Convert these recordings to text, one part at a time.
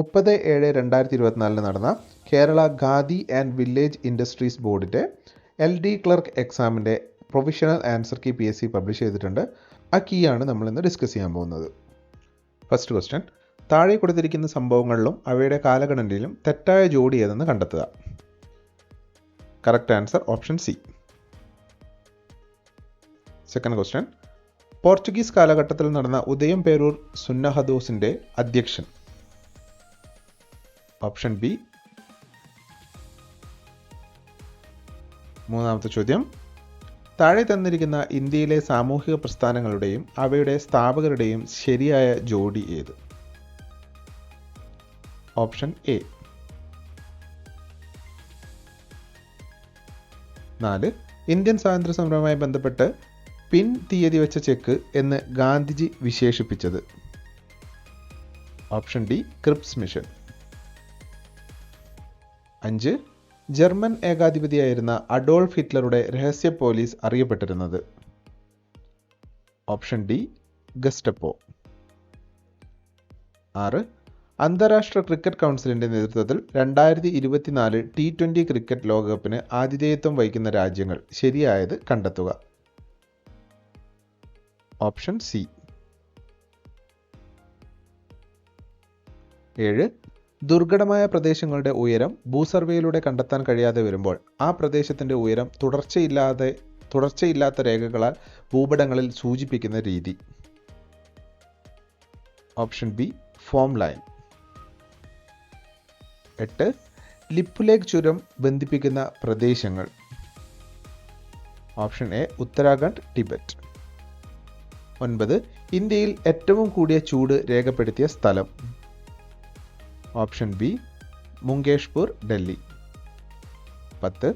മുപ്പത് ഏഴ് രണ്ടായിരത്തി ഇരുപത്തിനാലിന് നടന്ന Kerala Khadi and village industries ബോർഡിൻ്റെ എൽ ഡി ക്ലർക്ക് എക്സാമിൻ്റെ professional answer key P S C publish ചെയ്തിട്ടുണ്ട് ആ കീ ആണ് നമ്മളിന്ന് ഡിസ്കസ് ചെയ്യാൻ പോകുന്നത് ഫസ്റ്റ് ക്വസ്റ്റ്യൻ താഴെ കൊടുത്തിരിക്കുന്ന സംഭവങ്ങളിലും അവയുടെ കാലഘട്ടത്തിലും തെറ്റായ ജോഡി ഏതെന്ന് കണ്ടെത്തുക correct answer option C second question Portuguese കാലഘട്ടത്തിൽ നടന്ന ഉദയം പേരൂർ സുന്നഹദോസിൻ്റെ അധ്യക്ഷൻ ഓപ്ഷൻ ബി മൂന്നാമത്തെ ചോദ്യം താഴെ തന്നിരിക്കുന്ന ഇന്ത്യയിലെ സാമൂഹിക പ്രസ്ഥാനങ്ങളുടെയും അവയുടെ സ്ഥാപകരുടെയും ശരിയായ ജോഡി ഏത് ഓപ്ഷൻ എ നാല് ഇന്ത്യൻ സ്വാതന്ത്ര്യ സമരവുമായി ബന്ധപ്പെട്ട് പിൻ തീയതി വെച്ച ചെക്ക് എന്ന് ഗാന്ധിജി വിശേഷിപ്പിച്ചത് ഓപ്ഷൻ ഡി ക്രിപ്സ് മിഷൻ അഞ്ച് ജർമ്മൻ ഏകാധിപതിയായിരുന്ന അഡോൾഫ് ഹിറ്റ്ലറുടെ രഹസ്യ പോലീസ് അറിയപ്പെട്ടിരുന്നത് ഓപ്ഷൻ ഡി ഗസ്റ്റപ്പോ ആറ് അന്താരാഷ്ട്ര ക്രിക്കറ്റ് കൗൺസിലിൻ്റെ നേതൃത്വത്തിൽ രണ്ടായിരത്തി ഇരുപത്തിനാല് ടി ട്വൻ്റി ക്രിക്കറ്റ് ലോകകപ്പിന് ആതിഥേയത്വം വഹിക്കുന്ന രാജ്യങ്ങൾ ശരിയായത് കണ്ടെത്തുക ഓപ്ഷൻ സി ഏഴ് ദുർഘടമായ പ്രദേശങ്ങളുടെ ഉയരം ഭൂസർവേയിലൂടെ കണ്ടെത്താൻ കഴിയാതെ വരുമ്പോൾ ആ പ്രദേശത്തിൻ്റെ ഉയരം തുടർച്ചയില്ലാതെ തുടർച്ചയില്ലാത്ത രേഖകളാൽ ഭൂപടങ്ങളിൽ സൂചിപ്പിക്കുന്ന രീതി ഓപ്ഷൻ ബി ഫോം ലൈൻ എട്ട് ലിപ്പുലേഖ് ചുരം ബന്ധിപ്പിക്കുന്ന പ്രദേശങ്ങൾ ഓപ്ഷൻ എ ഉത്തരാഖണ്ഡ് ടിബറ്റ് ഒൻപത് ഇന്ത്യയിൽ ഏറ്റവും കൂടിയ ചൂട് രേഖപ്പെടുത്തിയ സ്ഥലം ഓപ്ഷൻ ബി മുങ്കേഷ്പൂർ ഡൽഹി പത്ത്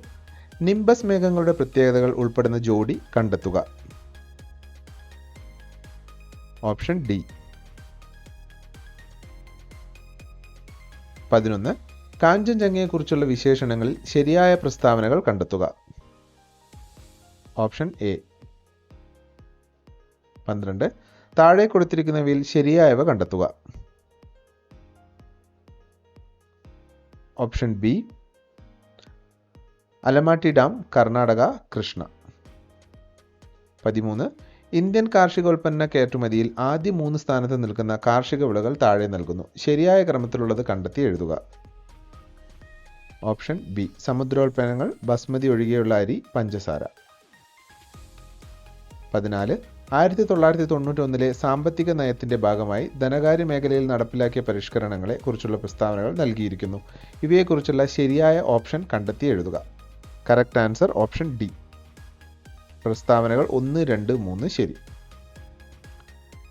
നിംബസ് മേഘങ്ങളുടെ പ്രത്യേകതകൾ ഉൾപ്പെടുന്ന ജോഡി കണ്ടെത്തുക ഓപ്ഷൻ ഡി പതിനൊന്ന് കാഞ്ചൻജംഗയെക്കുറിച്ചുള്ള വിശേഷണങ്ങളിൽ ശരിയായ പ്രസ്താവനകൾ കണ്ടെത്തുക ഓപ്ഷൻ എ പന്ത്രണ്ട് താഴെ കൊടുത്തിരിക്കുന്നവയിൽ ശരിയായവ കണ്ടെത്തുക option B Almatti dam Karnataka Krishna പതിമൂന്ന് ഇന്ത്യൻ കാർഷികോൽപ്പന്ന കയറ്റുമതിയിൽ ആദ്യ മൂന്ന് സ്ഥാനത്ത് നിൽക്കുന്ന കാർഷിക വിളകൾ താഴെ നൽകുന്നു ശരിയായ ക്രമത്തിലുള്ളത് കണ്ടെത്തി എഴുതുക ഓപ്ഷൻ ബി സമുദ്രോൽപ്പന്നങ്ങൾ ബസ്മതി ഒഴികെയുള്ള അരി പഞ്ചസാര പതിനാല് ആയിരത്തി തൊള്ളായിരത്തി ഒന്നിലെ സാമ്പത്തിക നയത്തിന്റെ ഭാഗമായി ധനകാര്യ മേഖലയിൽ നടപ്പിലാക്കിയ പരിഷ്കരണങ്ങളെ കുറിച്ചുള്ള പ്രസ്താവനകൾ നൽകിയിരിക്കുന്നു ഇവയെക്കുറിച്ചുള്ള ശരിയായ ഓപ്ഷൻ കണ്ടെത്തി എഴുതുക കറക്റ്റ് ആൻസർ ഓപ്ഷൻ ഡി പ്രസ്താവനകൾ ഒന്ന് രണ്ട് മൂന്ന് ശരി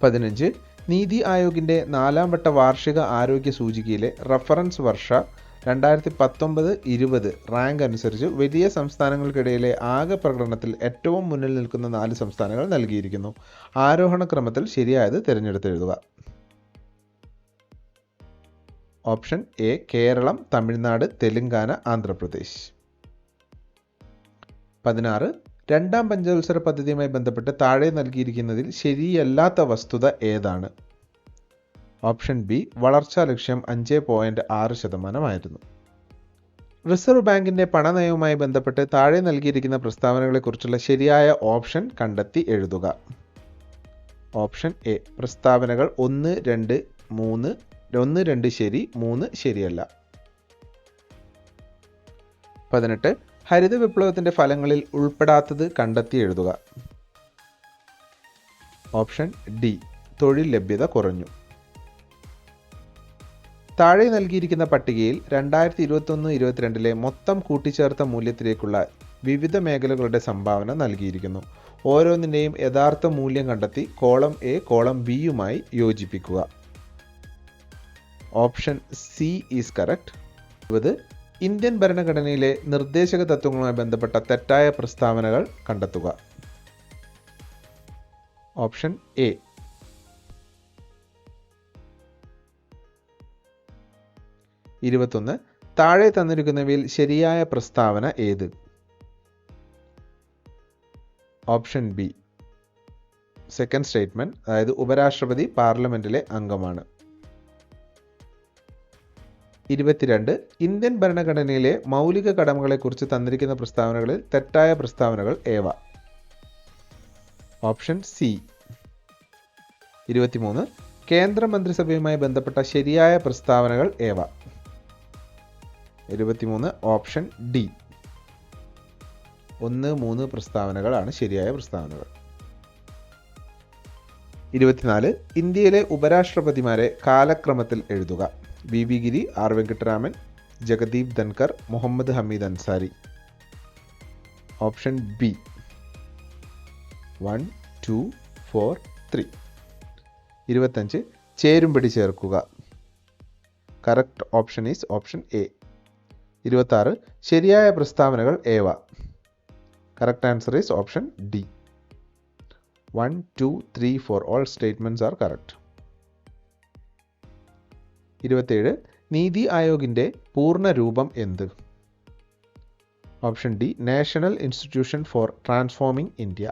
പതിനഞ്ച് നീതി ആയോഗിന്റെ നാലാം വട്ട വാർഷിക ആരോഗ്യ സൂചികയിലെ റഫറൻസ് വർഷ രണ്ടായിരത്തി പത്തൊമ്പത് ഇരുപത് റാങ്ക് അനുസരിച്ച് വലിയ സംസ്ഥാനങ്ങൾക്കിടയിലെ ആകെ പ്രകടനത്തിൽ ഏറ്റവും മുന്നിൽ നിൽക്കുന്ന നാല് സംസ്ഥാനങ്ങൾ നൽകിയിരിക്കുന്നു ആരോഹണ ക്രമത്തിൽ ശരിയായത് തിരഞ്ഞെടുത്തെഴുതുക ഓപ്ഷൻ എ കേരളം തമിഴ്നാട് തെലുങ്കാന ആന്ധ്രാപ്രദേശ് പതിനാറ് രണ്ടാം പഞ്ചവത്സര പദ്ധതിയുമായി ബന്ധപ്പെട്ട് താഴെ നൽകിയിരിക്കുന്നതിൽ ശരിയല്ലാത്ത വസ്തുത ഏതാണ് ഓപ്ഷൻ ബി വളർച്ചാ ലക്ഷ്യം അഞ്ച് പോയിന്റ് ആറ് ശതമാനമായിരുന്നു റിസർവ് ബാങ്കിൻ്റെ പണനയവുമായി ബന്ധപ്പെട്ട് താഴെ നൽകിയിരിക്കുന്ന പ്രസ്താവനകളെക്കുറിച്ചുള്ള ശരിയായ ഓപ്ഷൻ കണ്ടെത്തി എഴുതുക ഓപ്ഷൻ എ പ്രസ്താവനകൾ ഒന്ന് രണ്ട് മൂന്ന് ഒന്ന് രണ്ട് ശരി മൂന്ന് ശരിയല്ല പതിനെട്ട് ഹരിത വിപ്ലവത്തിൻ്റെ ഫലങ്ങളിൽ ഉൾപ്പെടാത്തത് കണ്ടെത്തി എഴുതുക ഓപ്ഷൻ ഡി തൊഴിൽ ലഭ്യത കുറഞ്ഞു താഴെ നൽകിയിരിക്കുന്ന പട്ടികയിൽ രണ്ടായിരത്തി ഇരുപത്തൊന്ന് ഇരുപത്തിരണ്ടിലെ മൊത്തം കൂട്ടിച്ചേർത്ത മൂല്യത്തിലേക്കുള്ള വിവിധ മേഖലകളുടെ സംഭാവന നൽകിയിരിക്കുന്നു ഓരോന്നിൻ്റെയും യഥാർത്ഥ മൂല്യം കണ്ടെത്തി കോളം എ കോളം ബിയുമായി യോജിപ്പിക്കുക ഓപ്ഷൻ സി ഈസ് കറക്റ്റ് ഇരുപത് ഇന്ത്യൻ ഭരണഘടനയിലെ നിർദ്ദേശക തത്വങ്ങളുമായി ബന്ധപ്പെട്ട തെറ്റായ പ്രസ്താവനകൾ കണ്ടെത്തുക ഓപ്ഷൻ എ ഇരുപത്തൊന്ന് താഴെ തന്നിരിക്കുന്നവയിൽ ശരിയായ പ്രസ്താവന ഏത് ഓപ്ഷൻ ബി സെക്കൻഡ് സ്റ്റേറ്റ്മെന്റ് അതായത് ഉപരാഷ്ട്രപതി പാർലമെന്റിലെ അംഗമാണ് ഇരുപത്തിരണ്ട് ഇന്ത്യൻ ഭരണഘടനയിലെ മൗലിക കടമകളെക്കുറിച്ച് തന്നിരിക്കുന്ന പ്രസ്താവനകളിൽ തെറ്റായ പ്രസ്താവനകൾ ഏവ ഓപ്ഷൻ സി ഇരുപത്തിമൂന്ന് കേന്ദ്രമന്ത്രിസഭയുമായി ബന്ധപ്പെട്ട ശരിയായ പ്രസ്താവനകൾ ഏവ എഴുപത്തിമൂന്ന് ഓപ്ഷൻ ഡി ഒന്ന് മൂന്ന് പ്രസ്താവനകളാണ് ശരിയായ പ്രസ്താവനകൾ ഇരുപത്തിനാല് ഇന്ത്യയിലെ ഉപരാഷ്ട്രപതിമാരെ കാലക്രമത്തിൽ എഴുതുക V V Giri R Venkataraman Jagdeep Dhankhar Muhammad Hamid Ansari option B one two four three ഇരുപത്തഞ്ച് ചേരുംപടി ചേർക്കുക correct option is option A ഇരുപത്താറ് ശരിയായ പ്രസ്താവനകൾ ഏവ correct answer is option D one two three four all statements are correct ഇരുപത്തേഴ് നീതി ആയോഗിൻ്റെ പൂർണ്ണ രൂപം എന്ത് option D national institution for transforming India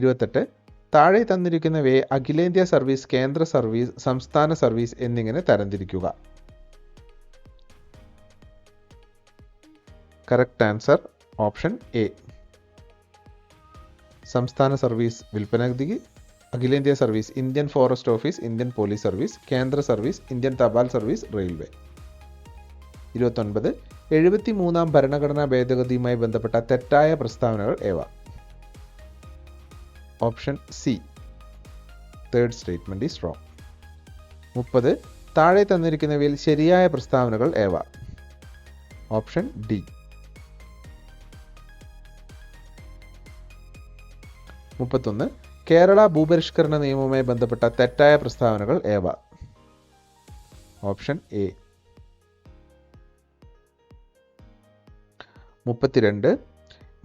ഇരുപത്തെട്ട് താഴെ തന്നിരിക്കുന്നവയെ അഖിലേന്ത്യാ സർവീസ് കേന്ദ്ര സർവീസ് സംസ്ഥാന സർവീസ് എന്നിങ്ങനെ തരംതിരിക്കുക കറക്റ്റ് ആൻസർ ഓപ്ഷൻ എ സംസ്ഥാന സർവീസ് വിൽപ്പന നികുതിക്ക് അഖിലേന്ത്യാ service Indian forest office Indian police service കേന്ദ്ര സർവീസ് ഇന്ത്യൻ തപാൽ സർവീസ് റെയിൽവേ ഇരുപത്തൊൻപത് എഴുപത്തി മൂന്നാം ഭരണഘടനാ ഭേദഗതിയുമായി ബന്ധപ്പെട്ട തെറ്റായ പ്രസ്താവനകൾ ഏവ option C third statement is wrong മുപ്പത് താഴെ തന്നിരിക്കുന്നവയിൽ ശരിയായ പ്രസ്താവനകൾ ഏവ ഓപ്ഷൻ ഡി മുപ്പത്തൊന്ന് കേരള ഭൂപരിഷ്കരണ നിയമവുമായി ബന്ധപ്പെട്ട തെറ്റായ പ്രസ്താവനകൾ ഏവ ഓപ്ഷൻ എ മുപ്പത്തിരണ്ട്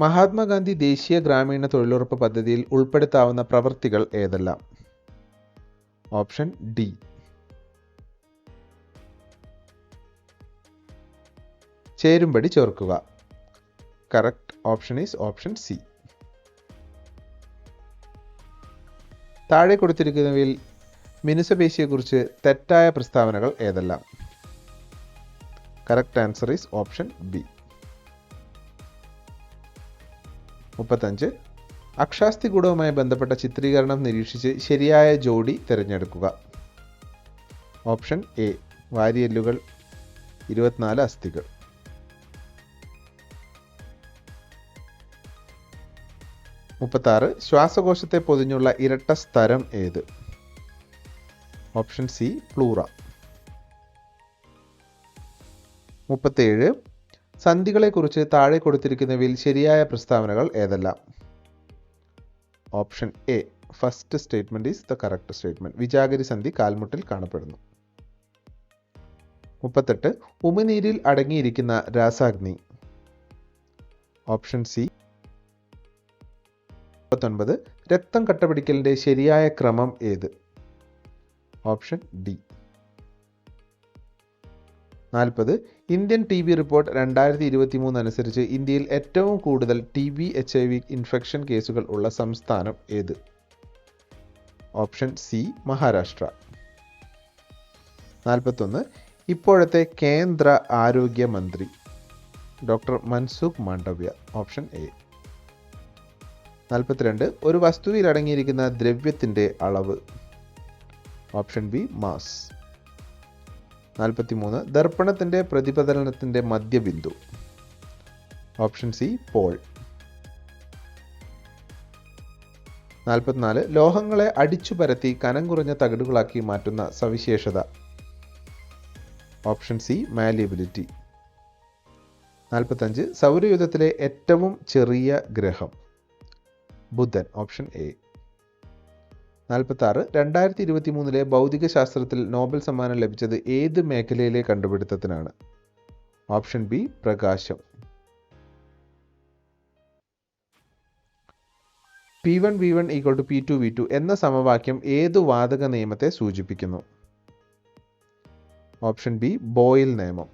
മഹാത്മാഗാന്ധി ദേശീയ ഗ്രാമീണ തൊഴിലുറപ്പ് പദ്ധതിയിൽ ഉൾപ്പെടുത്താവുന്ന പ്രവൃത്തികൾ ഏതെല്ലാം ഓപ്ഷൻ ഡി ചേരുംപടി ചേർക്കുക correct option is option C താഴെ കൊടുത്തിരിക്കുന്നവയിൽ മിനുസപേശിയെക്കുറിച്ച് തെറ്റായ പ്രസ്താവനകൾ ഏതെല്ലാം correct answer is option B മുപ്പത്തഞ്ച് അക്ഷാസ്തി ഗൂഢവുമായി ബന്ധപ്പെട്ട ചിത്രീകരണം നിരീക്ഷിച്ച് ശരിയായ ജോഡി തിരഞ്ഞെടുക്കുക ഓപ്ഷൻ എ വാരിയല്ലുകൾ ഇരുപത്തിനാല് അസ്ഥികൾ മുപ്പത്താറ് ശ്വാസകോശത്തെ പൊതിഞ്ഞുള്ള ഇരട്ട സ്തരം ഏത് ഓപ്ഷൻ സി പ്ലൂറ മുപ്പത്തേഴ് സന്ധികളെക്കുറിച്ച് താഴെ കൊടുത്തിരിക്കുന്നവയിൽ ശരിയായ പ്രസ്താവനകൾ ഏതെല്ലാം option A first statement is the correct statement വിജാഗരി സന്ധി കാൽമുട്ടിൽ കാണപ്പെടുന്നു മുപ്പത്തെട്ട് ഉമിനീരിൽ അടങ്ങിയിരിക്കുന്ന രാസാഗ്നി ഓപ്ഷൻ സി മുപ്പത്തൊൻപത് രക്തം കട്ടപിടിക്കലിൻ്റെ ശരിയായ ക്രമം ഏത് ഓപ്ഷൻ ഡി നാൽപ്പത് ഇന്ത്യൻ ടി ബി റിപ്പോർട്ട് രണ്ടായിരത്തി ഇരുപത്തി മൂന്ന് അനുസരിച്ച് ഇന്ത്യയിൽ ഏറ്റവും കൂടുതൽ T B H I V infection കേസുകൾ ഉള്ള സംസ്ഥാനം ഏത് ഓപ്ഷൻ സി മഹാരാഷ്ട്ര നാൽപ്പത്തൊന്ന് ഇപ്പോഴത്തെ കേന്ദ്ര ആരോഗ്യമന്ത്രി doctor Mansukh Mandaviya option A നാൽപ്പത്തിരണ്ട് ഒരു വസ്തുവിൽ അടങ്ങിയിരിക്കുന്ന ദ്രവ്യത്തിൻ്റെ അളവ് ഓപ്ഷൻ ബി മാസ് നാൽപ്പത്തിമൂന്ന് ദർപ്പണത്തിൻ്റെ പ്രതിപതലനത്തിൻ്റെ മധ്യബിന്ദു ഓപ്ഷൻ സി പോൾ നാൽപ്പത്തിനാല് ലോഹങ്ങളെ അടിച്ചു പരത്തി കനം കുറഞ്ഞ തകിടുകളാക്കി മാറ്റുന്ന സവിശേഷത ഓപ്ഷൻ സി മാലിയബിലിറ്റി നാൽപ്പത്തഞ്ച് സൗരയുധത്തിലെ ഏറ്റവും ചെറിയ ഗ്രഹം ബുദ്ധൻ ഓപ്ഷൻ എ നാൽപ്പത്താറ് രണ്ടായിരത്തി ഇരുപത്തി മൂന്നിലെ ഭൗതിക ശാസ്ത്രത്തിൽ നോബൽ സമ്മാനം ലഭിച്ചത് ഏത് മേഖലയിലെ കണ്ടുപിടുത്തത്തിനാണ് ഓപ്ഷൻ ബി പ്രകാശം P one V one equal to P two V two എന്ന സമവാക്യം ഏത് വാതക നിയമത്തെ സൂചിപ്പിക്കുന്നു ഓപ്ഷൻ ബി ബോയിൽ നിയമം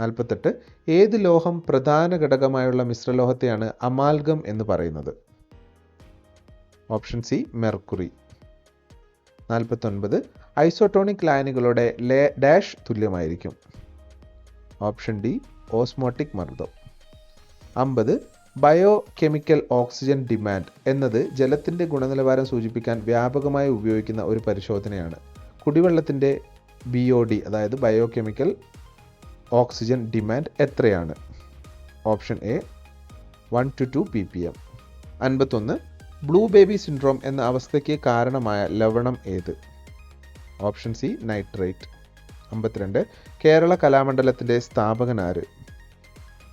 നാൽപ്പത്തെട്ട് ഏത് ലോഹം പ്രധാന ഘടകമായുള്ള മിശ്രലോഹത്തെയാണ് അമാൽഗം എന്ന് പറയുന്നത് ഓപ്ഷൻ സി മെർക്കുറി നാൽപ്പത്തൊൻപത് ഐസോട്ടോണിക് ലൈനുകളുടെ ലേ ഡാഷ് തുല്യമായിരിക്കും ഓപ്ഷൻ ഡി ഓസ്മോട്ടിക് മർദ്ദം അമ്പത് ബയോ കെമിക്കൽ ഓക്സിജൻ ഡിമാൻഡ് എന്നത് ജലത്തിൻ്റെ ഗുണനിലവാരം സൂചിപ്പിക്കാൻ വ്യാപകമായി ഉപയോഗിക്കുന്ന ഒരു പരിശോധനയാണ് കുടിവെള്ളത്തിൻ്റെ ബി ഒ ഡി അതായത് ബയോ കെമിക്കൽ ഓക്സിജൻ ഡിമാൻഡ് എത്രയാണ് option A one to two P P M അൻപത്തൊന്ന് ബ്ലൂ ബേബി സിൻഡ്രോം എന്ന അവസ്ഥയ്ക്ക് കാരണമായ ലവണം ഏത് ഓപ്ഷൻ സി നൈട്രേറ്റ് അമ്പത്തിരണ്ട് കേരള കലാമണ്ഡലത്തിൻ്റെ സ്ഥാപകനാര്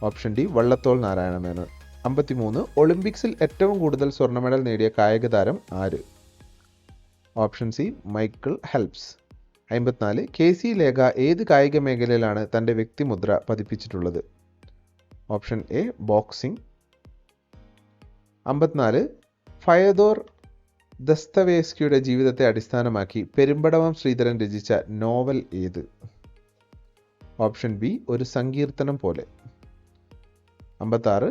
ഓപ്ഷൻ ഡി വള്ളത്തോൾ നാരായണ മേനോൻ അമ്പത്തിമൂന്ന് ഒളിമ്പിക്സിൽ ഏറ്റവും കൂടുതൽ സ്വർണ്ണ മെഡൽ നേടിയ കായിക താരം ആര് ഓപ്ഷൻ സി മൈക്കിൾ ഹെൽപ്സ് അമ്പത്തിനാല് കെ സി ലേഖ ഏത് കായിക മേഖലയിലാണ് തൻ്റെ വ്യക്തിമുദ്ര പതിപ്പിച്ചിട്ടുള്ളത് ഓപ്ഷൻ എ ബോക്സിംഗ് അമ്പത്തിനാല് ഫയദോർ ദസ്തവേസ്കിയുടെ ജീവിതത്തെ അടിസ്ഥാനമാക്കി പെരുമ്പടവം ശ്രീധരൻ രചിച്ച നോവൽ ഏത് ഓപ്ഷൻ ബി ഒരു സങ്കീർത്തനം പോലെ അമ്പത്താറ്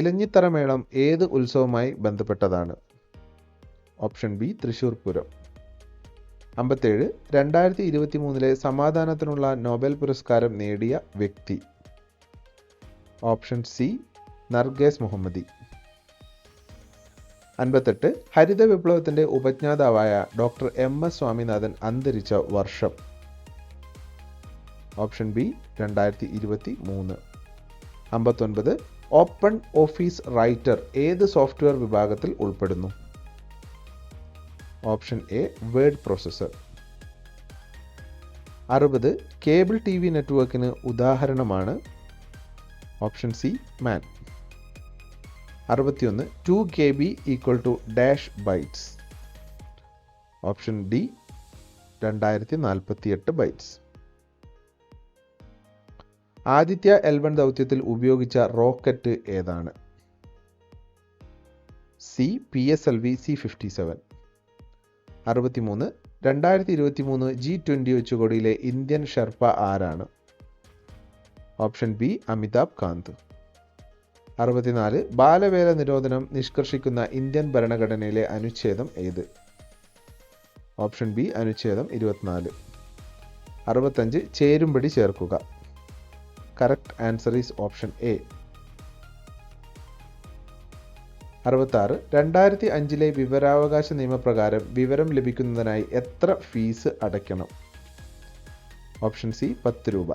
ഇലഞ്ഞിത്തറമേളം ഏത് ഉത്സവവുമായി ബന്ധപ്പെട്ടതാണ് ഓപ്ഷൻ ബി തൃശ്ശൂർ പൂരം അമ്പത്തേഴ് രണ്ടായിരത്തി ഇരുപത്തി മൂന്നിലെ സമാധാനത്തിനുള്ള നോബൽ പുരസ്കാരം നേടിയ വ്യക്തി ഓപ്ഷൻ സി നർഗേസ് മുഹമ്മദി അൻപത്തെട്ട് ഹരിത വിപ്ലവത്തിൻ്റെ ഉപജ്ഞാതാവായ ഡോക്ടർ എം എസ് സ്വാമിനാഥൻ അന്തരിച്ച വർഷം ഓപ്ഷൻ ബി രണ്ടായിരത്തി ഇരുപത്തി മൂന്ന് അമ്പത്തൊൻപത് ഓപ്പൺ ഓഫീസ് റൈറ്റർ ഏത് സോഫ്റ്റ്വെയർ വിഭാഗത്തിൽ ഉൾപ്പെടുന്നു ഓപ്ഷൻ എ വേർഡ് പ്രോസസ്സർ അറുപത് കേബിൾ ടി വി നെറ്റ്വർക്കിന് ഉദാഹരണമാണ് ഓപ്ഷൻ സി മാൻ അറുപത്തിയൊന്ന് two K B equal to dash bytes option D രണ്ടായിരത്തി നാൽപ്പത്തിയെട്ട് ബൈറ്റ്സ് ആദിത്യ എൽവൺ ദൗത്യത്തിൽ ഉപയോഗിച്ച റോക്കറ്റ് ഏതാണ് C P S L V C fifty seven അറുപത്തി മൂന്ന് രണ്ടായിരത്തി ഇരുപത്തി മൂന്ന് ജി ട്വൻ്റി ഉച്ചകോടിയിലെ ഇന്ത്യൻ ഷെർപ്പ ആരാണ് ഓപ്ഷൻ ബി അമിതാഭ് കാന്ത് അറുപത്തിനാല് ബാലവേല നിരോധനം നിഷ്കർഷിക്കുന്ന ഇന്ത്യൻ ഭരണഘടനയിലെ അനുച്ഛേദം ഏത് ഓപ്ഷൻ ബി അനുച്ഛേദം ഇരുപത്തിനാല് അറുപത്തഞ്ച് ചേരുംപടി ചേർക്കുക correct answer is option A അറുപത്താറ് രണ്ടായിരത്തി അഞ്ചിലെ വിവരാവകാശ നിയമപ്രകാരം വിവരം ലഭിക്കുന്നതിനായി എത്ര ഫീസ് അടയ്ക്കണം ഓപ്ഷൻ സി പത്ത് രൂപ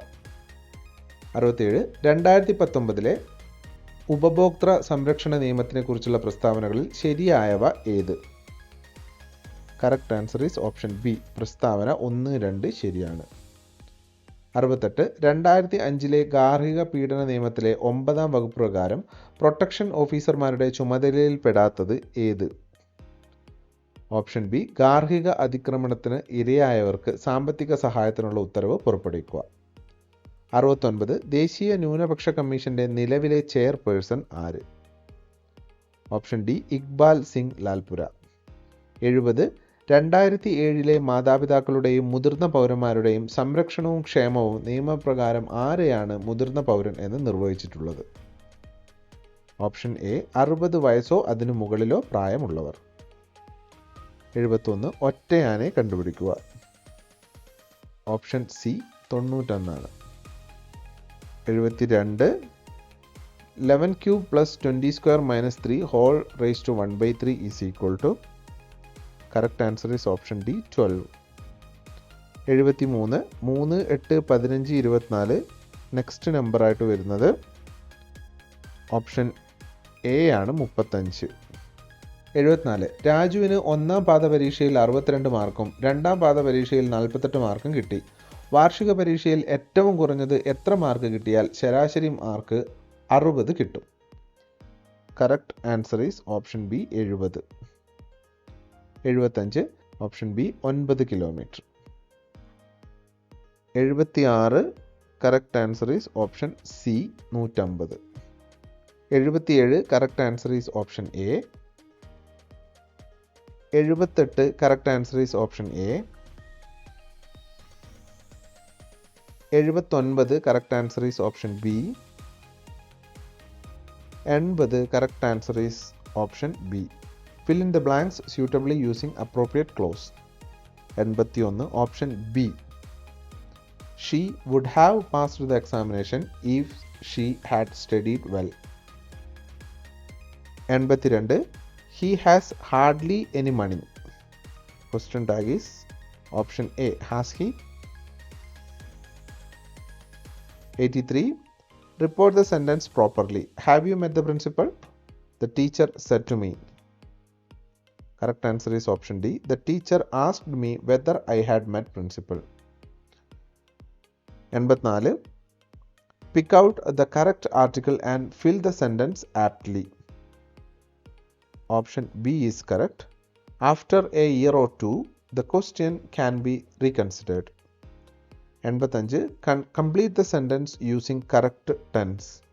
അറുപത്തേഴ് രണ്ടായിരത്തി പത്തൊമ്പതിലെ ഉപഭോക്തൃ സംരക്ഷണ നിയമത്തിനെ കുറിച്ചുള്ള പ്രസ്താവനകളിൽ ശരിയായവ ഏത് correct answer is option B പ്രസ്താവന ഒന്ന് രണ്ട് ശരിയാണ് അറുപത്തെട്ട് രണ്ടായിരത്തി അഞ്ചിലെ ഗാർഹിക പീഡന നിയമത്തിലെ ഒമ്പതാം വകുപ്പ് പ്രകാരം പ്രൊട്ടക്ഷൻ ഓഫീസർമാരുടെ ചുമതലയിൽപ്പെടാത്തത് ഏത് ഓപ്ഷൻ ബി ഗാർഹിക അതിക്രമണത്തിന് ഇരയായവർക്ക് സാമ്പത്തിക സഹായത്തിനുള്ള ഉത്തരവ് പുറപ്പെടുവിക്കുക അറുപത്തൊൻപത് ദേശീയ ന്യൂനപക്ഷ കമ്മീഷന്റെ നിലവിലെ ചെയർപേഴ്സൺ ആര് ഓപ്ഷൻ ഡി ഇക്ബാൽ സിംഗ് ലാൽപുര എഴുപത് രണ്ടായിരത്തി ഏഴിലെ മാതാപിതാക്കളുടെയും മുതിർന്ന പൗരന്മാരുടെയും സംരക്ഷണവും ക്ഷേമവും നിയമപ്രകാരം ആരെയാണ് മുതിർന്ന പൗരൻ എന്ന് നിർവഹിച്ചിട്ടുള്ളത് ഓപ്ഷൻ എ അറുപത് വയസ്സോ അതിനു മുകളിലോ പ്രായമുള്ളവർ എഴുപത്തൊന്ന് ഒറ്റയാനെ കണ്ടുപിടിക്കുക ഓപ്ഷൻ സി തൊണ്ണൂറ്റൊന്നാണ് എഴുപത്തി രണ്ട് eleven cube plus twenty square minus three whole raise to one by three is equal to correct answer is option D twelve എഴുപത്തി മൂന്ന് മൂന്ന് എട്ട് പതിനഞ്ച് ഇരുപത്തിനാല് നെക്സ്റ്റ് നമ്പറായിട്ട് വരുന്നത് ഓപ്ഷൻ എ ആണ് മുപ്പത്തഞ്ച് എഴുപത്തിനാല് രാജുവിന് ഒന്നാം പാദ പരീക്ഷയിൽ അറുപത്തിരണ്ട് മാർക്കും രണ്ടാം പാദ പരീക്ഷയിൽ നാൽപ്പത്തെട്ട് മാർക്കും കിട്ടി വാർഷിക പരീക്ഷയിൽ ഏറ്റവും കുറഞ്ഞത് എത്ര മാർക്ക് കിട്ടിയാൽ ശരാശരി മാർക്ക് അറുപത് കിട്ടും correct answer is option B എഴുപത് എഴുപത്തഞ്ച് ഓപ്ഷൻ ബി ഒൻപത് കിലോമീറ്റർ എഴുപത്തി ആറ് correct answer is option C നൂറ്റമ്പത് എഴുപത്തിയേഴ് correct answer is option A എഴുപത്തെട്ട് correct answer is option A എഴുപത്തൊൻപത് correct answer is option B എൺപത് correct answer is option B fill in the blanks suitably using appropriate clause എൺപത്തി ഒന്ന് option B she would have passed the examination if she had studied well എൺപത്തിരണ്ട് he has hardly any money question tag is option A has he eighty three report the sentence properly have you met the principal the teacher set to me Correct answer is option D. The teacher asked me whether I had met principal. And Pick out the correct article and fill the sentence aptly. Option B is correct. After a year or two, the question can be reconsidered. And Can complete the sentence using correct tense.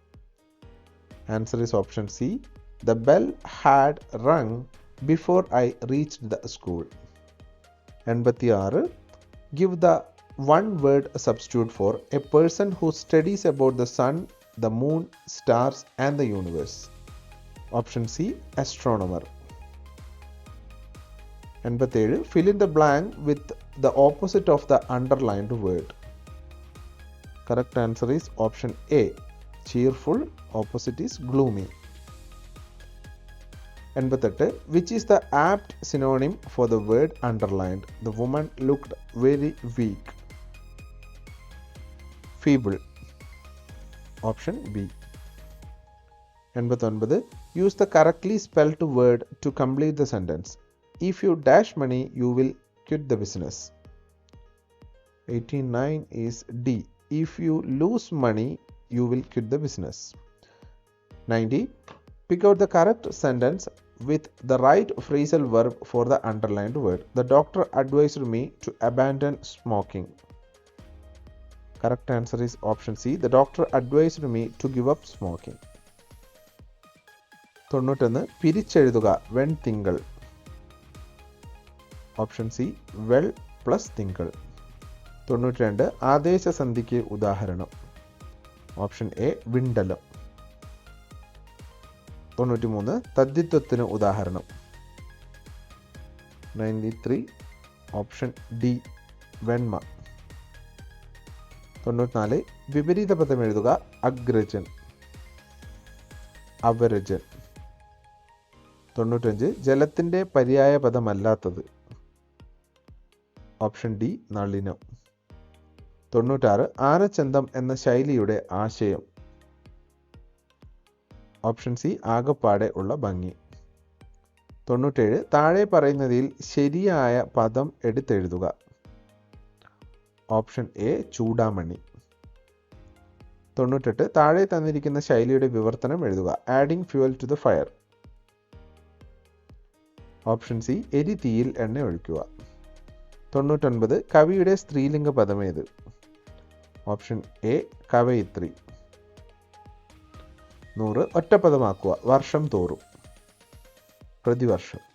Answer is option C. The bell had rung before I reached the school. എൺപത്തി ആറ് give the one word substitute for a person who studies about the sun the moon stars and the universe option C astronomer എൺപത്തേഴ് fill in the blank with the opposite of the underlined word correct answer is option A cheerful, opposite is gloomy. എൺപത്തെട്ട് which is the apt synonym for the word underlined the woman looked very weak feeble option B എൺപത്തൊൻപത് use the correctly spelled word to complete the sentence if you dash money you will quit the business eighty nine is D if you lose money, you will quit the business. 90. Pick out the correct sentence with the right phrasal verb for the underlined word. The doctor advised me to abandon smoking. Correct answer is option C. The doctor advised me to give up smoking. തൊണ്ണൂറ്റൊന്ന് പിരിച്ചെഴുതുക വെൺ തിങ്കൾ option C വെൾ plus തിങ്കൾ തൊണ്ണൂറ്റി രണ്ട് ആദേശസന്ധിക്ക് ഉദാഹരണം option A വിണ്ടലം തൊണ്ണൂറ്റി മൂന്ന് തദ്ധിത്വത്തിന് ഉദാഹരണം നയൻറ്റി ത്രീ ഓപ്ഷൻ ഡി വെൺമ തൊണ്ണൂറ്റിനാല് വിപരീത പദം എഴുതുക അഗ്രജൻ അവരജൻ തൊണ്ണൂറ്റഞ്ച് ജലത്തിൻ്റെ പര്യായ പദമല്ലാത്തത് ഓപ്ഷൻ ഡി നളിനം തൊണ്ണൂറ്റാറ് ആനച്ചന്തം എന്ന ശൈലിയുടെ ആശയം ഓപ്ഷൻ സി ആകെപ്പാടെ ഉള്ള ഭംഗി തൊണ്ണൂറ്റേഴ് താഴെ പറയുന്നതിൽ ശരിയായ പദം എടുത്തെഴുതുക ഓപ്ഷൻ എ ചൂടാമണി തൊണ്ണൂറ്റെട്ട് താഴെ തന്നിരിക്കുന്ന ശൈലിയുടെ വിവർത്തനം എഴുതുക adding fuel to the fire option C എരി തീയിൽ എണ്ണ ഒഴിക്കുക തൊണ്ണൂറ്റൊൻപത് കവിയുടെ സ്ത്രീലിംഗ പദമേത് ഓപ്ഷൻ എ കവയിത്രി നൂറ് ഒറ്റപ്പദമാക്കുക വർഷം തോറും പ്രതിവർഷം